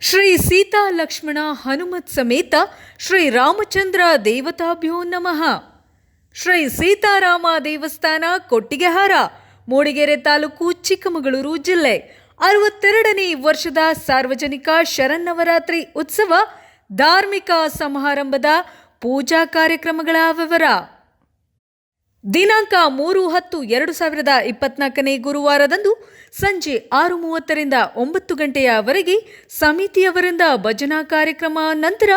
ಶ್ರೀ ಸೀತಾ ಲಕ್ಷ್ಮಣ ಹನುಮತ್ ಸಮೇತ ಶ್ರೀ ರಾಮಚಂದ್ರ ದೇವತಾಭ್ಯೋ ನಮಃ. ಶ್ರೀ ಸೀತಾರಾಮ ದೇವಸ್ಥಾನ, ಕೊಟ್ಟಿಗೆಹಾರ, ಮೂಡಿಗೆರೆ ತಾಲೂಕು, ಚಿಕ್ಕಮಗಳೂರು ಜಿಲ್ಲೆ. ಅರವತ್ತೆರಡನೇ ವರ್ಷದ ಸಾರ್ವಜನಿಕ ಶರನ್ನವರಾತ್ರಿ ಉತ್ಸವ ಧಾರ್ಮಿಕ ಸಮಾರಂಭದ ಪೂಜಾ ಕಾರ್ಯಕ್ರಮಗಳ ವಿವರ. ದಿನಾಂಕ ಮೂರು ಹತ್ತು ಎರಡು ಸಾವಿರದ ಇಪ್ಪತ್ನಾಲ್ಕನೇ ಗುರುವಾರದಂದು ಸಂಜೆ ಆರು ಮೂವತ್ತರಿಂದ ಒಂಬತ್ತು ಗಂಟೆಯವರೆಗೆ ಸಮಿತಿಯವರಿಂದ ಭಜನಾ ಕಾರ್ಯಕ್ರಮ ನಂತರ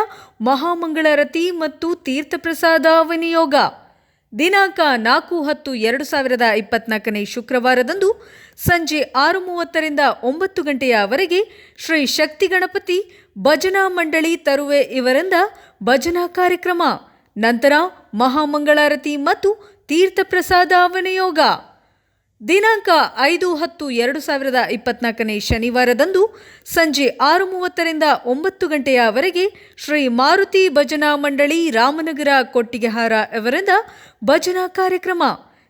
ಮಹಾಮಂಗಳಾರತಿ ಮತ್ತು ತೀರ್ಥಪ್ರಸಾದ ವಿನಿಯೋಗ. ದಿನಾಂಕ ನಾಲ್ಕು ಹತ್ತು ಎರಡು ಸಾವಿರದ ಇಪ್ಪತ್ನಾಲ್ಕನೇ ಶುಕ್ರವಾರದಂದು ಸಂಜೆ ಆರು ಮೂವತ್ತರಿಂದ ಒಂಬತ್ತು ಗಂಟೆಯವರೆಗೆ ಶ್ರೀ ಶಕ್ತಿ ಗಣಪತಿ ಭಜನಾ ಮಂಡಳಿ ತರುವೆ ಇವರಿಂದ ಭಜನಾ ಕಾರ್ಯಕ್ರಮ. ನಂತರ ಮಹಾಮಂಗಳಾರತಿ ಮತ್ತು ತೀರ್ಥಪ್ರಸಾದ ವಿನಿಯೋಗ ದಿನಾಂಕ ಐದು ಹತ್ತು ಎರಡು ಸಾವಿರದ ಇಪ್ಪತ್ನಾಲ್ಕನೇ ಶನಿವಾರದಂದು ಸಂಜೆ ಆರು ಮೂವತ್ತರಿಂದ ಒಂಬತ್ತು ಗಂಟೆಯವರೆಗೆ ಶ್ರೀ ಮಾರುತಿ ಭಜನಾ ಮಂಡಳಿ ರಾಮನಗರ ಕೊಟ್ಟಿಗೆಹಾರ ಇವರಿಂದ ಭಜನಾ ಕಾರ್ಯಕ್ರಮ.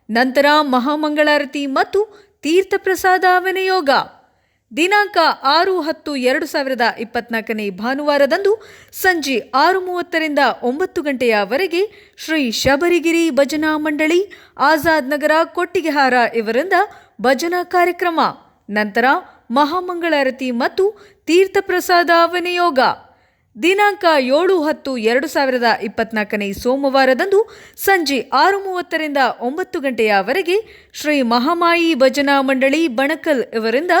ನಂತರ ಮಹಾಮಂಗಳಾರತಿ ಮತ್ತು ತೀರ್ಥಪ್ರಸಾದ ವಿನಿಯೋಗ ದಿನಾಂಕ ಆರು ಹತ್ತು ಎರಡು ಸಾವಿರದ ಇಪ್ಪತ್ನಾಲ್ಕನೇ ಭಾನುವಾರದಂದು ಸಂಜೆ ಆರು ಮೂವತ್ತರಿಂದ ಒಂಬತ್ತು ಗಂಟೆಯವರೆಗೆ ಶ್ರೀ ಶಬರಿಗಿರಿ ಭಜನಾ ಮಂಡಳಿ, ಆಜಾದ್ ನಗರ ಕೊಟ್ಟಿಗೆಹಾರ ಇವರಿಂದ ಭಜನಾ ಕಾರ್ಯಕ್ರಮ, ನಂತರ ಮಹಾಮಂಗಳಾರತಿ ಮತ್ತು ತೀರ್ಥಪ್ರಸಾದ ವಿನಿಯೋಗ. ದಿನಾಂಕ ಏಳು ಹತ್ತು ಎರಡು ಸಾವಿರದ ಇಪ್ಪತ್ನಾಲ್ಕನೇ ಸೋಮವಾರದಂದು ಸಂಜೆ ಆರು ಮೂವತ್ತರಿಂದ ಒಂಬತ್ತು ಗಂಟೆಯವರೆಗೆ ಶ್ರೀ ಮಹಾಮಾಯಿ ಭಜನಾ ಮಂಡಳಿ ಬಣಕಲ್ ಇವರಿಂದ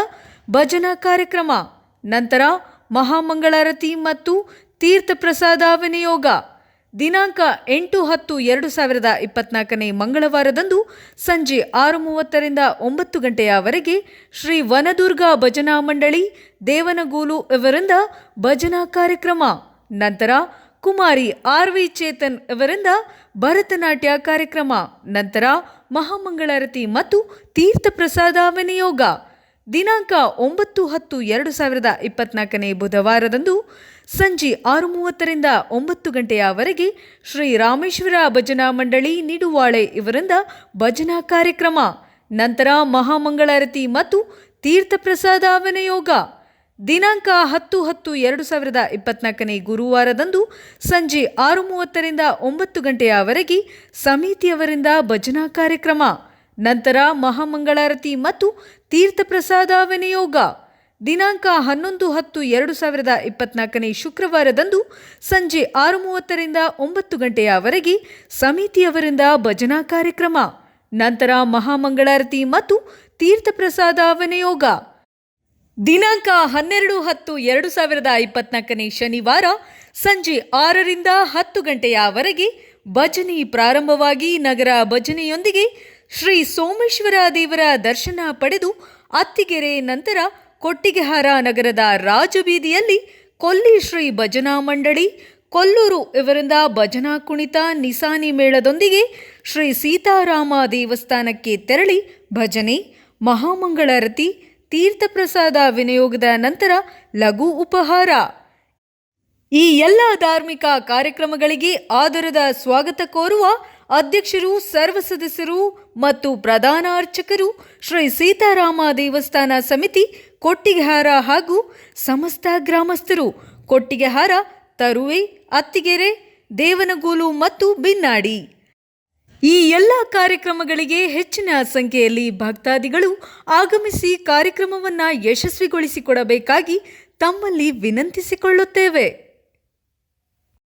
ಭಜನಾ ಕಾರ್ಯಕ್ರಮ, ನಂತರ ಮಹಾಮಂಗಳಾರತಿ ಮತ್ತು ತೀರ್ಥಪ್ರಸಾದ ವಿನಿಯೋಗ. ದಿನಾಂಕ ಎಂಟು ಹತ್ತು ಎರಡು ಸಾವಿರದ ಇಪ್ಪತ್ನಾಲ್ಕನೇ ಮಂಗಳವಾರದಂದು ಸಂಜೆ ಆರು ಮೂವತ್ತರಿಂದ ಒಂಬತ್ತು ಗಂಟೆಯವರೆಗೆ ಶ್ರೀ ವನದುರ್ಗಾ ಭಜನಾ ಮಂಡಳಿ, ದೇವನಗೂಲು ಇವರಿಂದ ಭಜನಾ ಕಾರ್ಯಕ್ರಮ, ನಂತರ ಕುಮಾರಿ ಆರ್ ವಿ ಚೇತನ್ ಇವರಿಂದ ಭರತನಾಟ್ಯ ಕಾರ್ಯಕ್ರಮ, ನಂತರ ಮಹಾಮಂಗಳಾರತಿ ಮತ್ತು ತೀರ್ಥಪ್ರಸಾದ ವಿನಿಯೋಗ. ದಿನಾಂಕ ಒಂಬತ್ತು ಹತ್ತು ಎರಡು ಸಾವಿರದ ಇಪ್ಪತ್ನಾಲ್ಕನೇ ಬುಧವಾರದಂದು ಸಂಜೆ ಆರು ಮೂವತ್ತರಿಂದ ಒಂಬತ್ತು ಗಂಟೆಯವರೆಗೆ ಶ್ರೀ ರಾಮೇಶ್ವರ ಭಜನಾ ಮಂಡಳಿ ನಿಡುವಾಳೆ ಇವರಿಂದ ಭಜನಾ ಕಾರ್ಯಕ್ರಮ, ನಂತರ ಮಹಾಮಂಗಳಾರತಿ ಮತ್ತು ತೀರ್ಥಪ್ರಸಾದ ವಿನಿಯೋಗ. ದಿನಾಂಕ ಹತ್ತು ಹತ್ತು ಎರಡು ಸಾವಿರದ ಇಪ್ಪತ್ನಾಲ್ಕನೇ ಗುರುವಾರದಂದು ಸಂಜೆ ಆರು ಮೂವತ್ತರಿಂದ ಒಂಬತ್ತು ಗಂಟೆಯವರೆಗೆ ಸಮಿತಿಯವರಿಂದ ಭಜನಾ ಕಾರ್ಯಕ್ರಮ. ನಂತರ ಮಹಾಮಂಗಳಾರತಿ ಮತ್ತು ತೀರ್ಥಪ್ರಸಾದ ವಿನಿಯೋಗ. ದಿನಾಂಕ ಹನ್ನೊಂದು ಹತ್ತು ಎರಡು ಸಾವಿರದ ಇಪ್ಪತ್ನಾಲ್ಕನೇ ಶುಕ್ರವಾರದಂದು ಸಂಜೆ ಆರು ಮೂವತ್ತರಿಂದ ಒಂಬತ್ತು ಗಂಟೆಯವರೆಗೆ ಸಮಿತಿಯವರಿಂದ ಭಜನಾ ಕಾರ್ಯಕ್ರಮ. ನಂತರ ಮಹಾಮಂಗಳಾರತಿ ಮತ್ತು ತೀರ್ಥಪ್ರಸಾದ ವಿನಿಯೋಗ. ದಿನಾಂಕ ಹನ್ನೆರಡು ಹತ್ತು ಎರಡು ಸಾವಿರದ ಇಪ್ಪತ್ನಾಲ್ಕನೇ ಶನಿವಾರ ಸಂಜೆ ಆರರಿಂದ ಹತ್ತು ಗಂಟೆಯವರೆಗೆ ಭಜನೆ ಪ್ರಾರಂಭವಾಗಿ ನಗರ ಭಜನೆಯೊಂದಿಗೆ ಶ್ರೀ ಸೋಮೇಶ್ವರ ದೇವರ ದರ್ಶನ ಪಡೆದು ಅತ್ತಿಗೆರೆ ನಂತರ ಕೊಟ್ಟಿಗೆಹಾರ ನಗರದ ರಾಜಬೀದಿಯಲ್ಲಿ ಕೊಲ್ಲಿ ಶ್ರೀ ಭಜನಾ ಮಂಡಳಿ, ಕೊಲ್ಲೂರು ಇವರಿಂದ ಭಜನಾ ಕುಣಿತ ನಿಸಾನಿ ಮೇಳದೊಂದಿಗೆ ಶ್ರೀ ಸೀತಾರಾಮ ದೇವಸ್ಥಾನಕ್ಕೆ ತೆರಳಿ ಭಜನೆ ಮಹಾಮಂಗಳಾರತಿ ತೀರ್ಥಪ್ರಸಾದ ವಿನಿಯೋಗದ ನಂತರ ಲಘು ಉಪಹಾರ. ಈ ಎಲ್ಲ ಧಾರ್ಮಿಕ ಕಾರ್ಯಕ್ರಮಗಳಿಗೆ ಆದರದ ಸ್ವಾಗತ ಕೋರುವ ಅಧ್ಯಕ್ಷರು, ಸರ್ವ ಸದಸ್ಯರು ಮತ್ತು ಪ್ರಧಾನ ಅರ್ಚಕರು, ಶ್ರೀ ಸೀತಾರಾಮ ದೇವಸ್ಥಾನ ಸಮಿತಿ, ಕೊಟ್ಟಿಗೆಹಾರ ಹಾಗೂ ಸಮಸ್ತ ಗ್ರಾಮಸ್ಥರು. ಕೊಟ್ಟಿಗೆಹಾರ, ತರುವೆ, ಅತ್ತಿಗೆರೆ, ದೇವನಗೂಲು ಮತ್ತು ಬಿನ್ನಾಡಿ. ಈ ಎಲ್ಲ ಕಾರ್ಯಕ್ರಮಗಳಿಗೆ ಹೆಚ್ಚಿನ ಸಂಖ್ಯೆಯಲ್ಲಿ ಭಕ್ತಾದಿಗಳು ಆಗಮಿಸಿ ಕಾರ್ಯಕ್ರಮವನ್ನು ಯಶಸ್ವಿಗೊಳಿಸಿಕೊಡಬೇಕಾಗಿ ತಮ್ಮಲ್ಲಿ ವಿನಂತಿಸಿಕೊಳ್ಳುತ್ತೇವೆ.